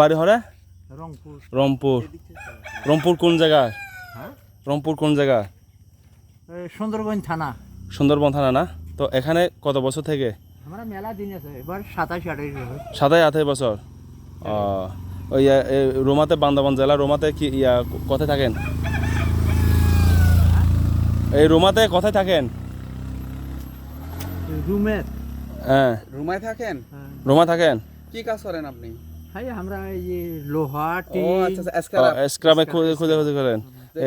বাড়ি হরে? রংপুর। রংপুর। রংপুর কোন জায়গায় হ্যাঁ? রংপুর কোন জায়গা? সুন্দরগঞ্জ থানা। সুন্দরবন থানা না? তো এখানে কত বছর থেকে? আমরা মেলা দিন আছে এবার সাতাশ আঠাশ বছর। সাতাই আঠাই বছর? ও ওই রোমাতে বান্দাবান জেলা রোমাতে কি ইয়া কোথায় থাকেন? এই রোমাতে কোথায় থাকেন? রুমের হ্যাঁ। রুমায় থাকেন? হ্যাঁ। রোমা থাকেন? কি কাজ করেন আপনি? আমরা এই যে লোহা ও টিন আচ্ছা আচ্ছা, escalate। স্ক্রামে খুঁজে খুঁজে খুঁজে করেন।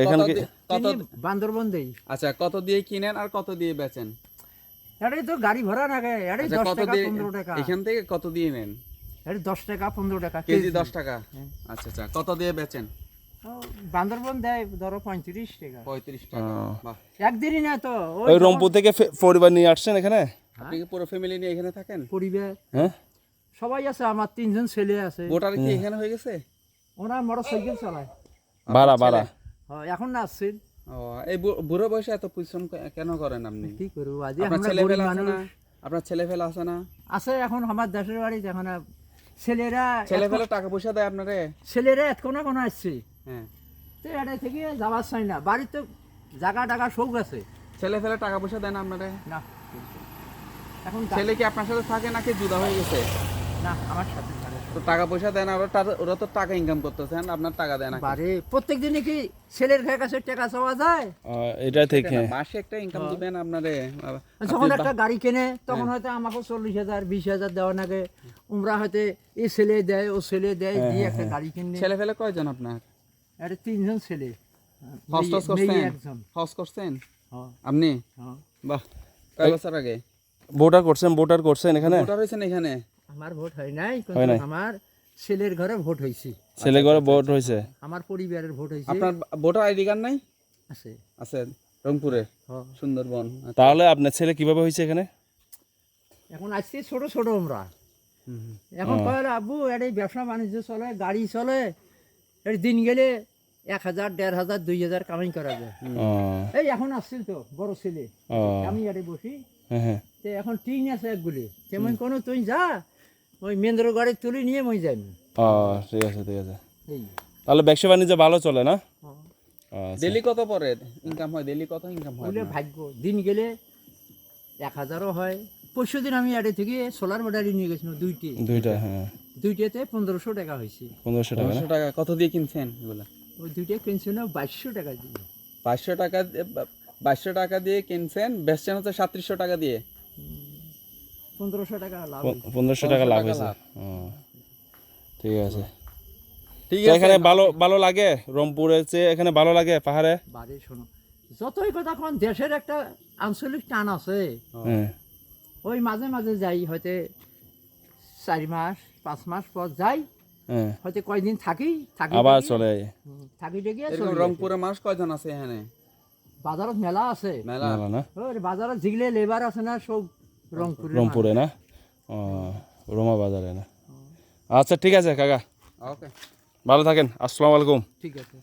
এখানে কত বান্দরবন দেই। আচ্ছা কত দিয়ে কিনেন আর কত দিয়ে বেচেন? এটাই তো গাড়ি ভাড়া লাগে এটাই আচ্ছা দশ টাকা পনেরো টাকা। এখান থেকে কত দিয়ে নেন? এটা দশ টাকা পনেরো টাকা কেজি দশ টাকা? হ্যাঁ। আচ্ছা আচ্ছা কত দিয়ে বেচেন? বান্দরবন দেয় ধরো পঁয়ত্রিশ টাকা। পঁয়ত্রিশ টাকা একদিনই না তো ওই ওই রংপুর থেকে পরিবার নিয়ে আসছেন এখানে? আপনি কি পুরো ফ্যামিলি নিয়ে এখানে থাকেন? পরিবার। হ্যাঁ? সবাই আছে আমার তিনজন ছেলে আছে। ভোটার কি এখানে হয়ে গেছে? ওরা মোটর সাইকেল চালায়। বাড়া বাড়া। হ্যাঁ, এখন না আসছেন এই বুড়ো বয়সে এত পরিশ্রম কেন করেন আপনি? কি করব আজ আপনার আমরা ছেলে ফেলা আছে না? আপনার ছেলে ফেলা আছে না? আছে এখন আমার দেশের বাড়িতে এখন ছেলেরা ছেলে ফেলে টাকা পয়সা দেয় আপনারে? ছেলেরা এত কোনো কোনো আসছে। হ্যাঁ। তো এটা থেকে যাওয়ার চাই না। বাড়িতে জায়গা টাকা শোক আছে। ছেলে ফেলে টাকা পয়সা দেন আপনারে? না। এখন ছেলে কি আপনার সাথে থাকে নাকি? জুদা হয়ে গেছে? না আমার সাথে থাকে। তো টাকা পয়সা দেন আর ওরা তো টাকা ইনকাম করতেছেন আপনার টাকা দেয় না বাড়ি প্রত্যেক দিনে কি ছেলের ঘরের কাছে টাকা চাওয়া যায়? এটাই থেকে। মাসে একটা ইনকাম দিবেন আপনারে। যখন একটা গাড়ি কেনে তখন হয়তো আমাকে চল্লিশ হাজার বিশ হাজার দেওয়া লাগে উমরা হয়তো এই ছেলে দেয় ও ছেলে দেয় দিয়ে একটা গাড়ি কিনে। ছেলে ফেলে কয়জন আপনার? এটা তিনজন ছেলে। মেয়ে করছেন? হজ করছেন? হ্যাঁ, আপনি? হ্যাঁ। বাহ কয় বছর আগে। ভোটার করছেন ভোটার করছেন এখানে? ভোটার হয়েছেন এখানে? আমার ভোট হয় নাই কিন্তু আমার ছেলের ঘরে ভোট হয়েছে ছেলে ঘরে ভোট হয়েছে আমার পরিবারের ভোট হয়েছে আপনার ভোটার আইডি কার্ড নাই? আছে। আছে রংপুরে। সুন্দরবন। তাহলে আপনার ছেলে কীভাবে হয়েছে এখানে? এখন আসছে ছোট ছোট আমরা। এখন কয় আব্বু এটা ব্যবসা বাণিজ্য চলে গাড়ি চলে এর দিন গেলে এক হাজার দেড় হাজার দুই হাজার কামাই করা যায়। এই এখন আসছিল তো বড় ছেলে। আমি এটাই বসি। হ্যাঁ হ্যাঁ। তে এখন টিন আছে একগুলি। তেমন কোনো তুই যা ওই মেন্দ্র গাড়ি তুলি নিয়ে মই যাবি ও ঠিক আছে ঠিক আছে। তাহলে ব্যবসা বাণিজ্য ভালো চলে না? হ্যাঁ। আচ্ছা। ডেলি কত পরে ইনকাম হয় ডেলি কত ইনকাম হয় বলে ভাগ্য। দিন গেলে এক হাজারও হয়। পরশু দিন আমি এটাই থেকে সোলার ব্যাটারি নিয়ে গেছিলাম দুইটি। দুইটা হ্যাঁ। দুইটাতে পনেরোশো টাকা হয়েছে। পনেরোশো টাকা টাকা। কত দিয়ে কিনছেন এগুলা? ওই দুইটা কিনছিল বাইশশো টাকা দিয়ে। পাঁচশো টাকা বাইশশো টাকা দিয়ে কিনছেন বেচছেন হচ্ছে সাতত্রিশশো টাকা দিয়ে? পনেরোশো টাকা লাভ পনেরোশো টাকা লাভ হয়েছে। ঠিক আছে। ঠিক আছে। এখানে ভালো ভালো লাগে? রংপুরের চেয়ে এখানে ভালো লাগে পাহাড়ে? বাড়ি শোনো। যতই কথা কোন দেশের একটা আঞ্চলিক টান আছে। হ্যাঁ। ওই মাঝে মাঝে যাই হয়তো চারি মাস পাঁচ মাস পর যাই। হ্যাঁ। হয়তো কয়দিন থাকি থাকি আবার চলে থাকি দেখি এরকম রংপুরের মানুষ কয়জন আছে এখানে? বাজারত মেলা আছে। মেলা? না? বাজারত যেগুলো লেবার আছে না সব রংপুরে না? ও রোমা বাজারে না? আচ্ছা ঠিক আছে কাকা। ওকে ভালো থাকেন আসসালামু আলাইকুম। ঠিক আছে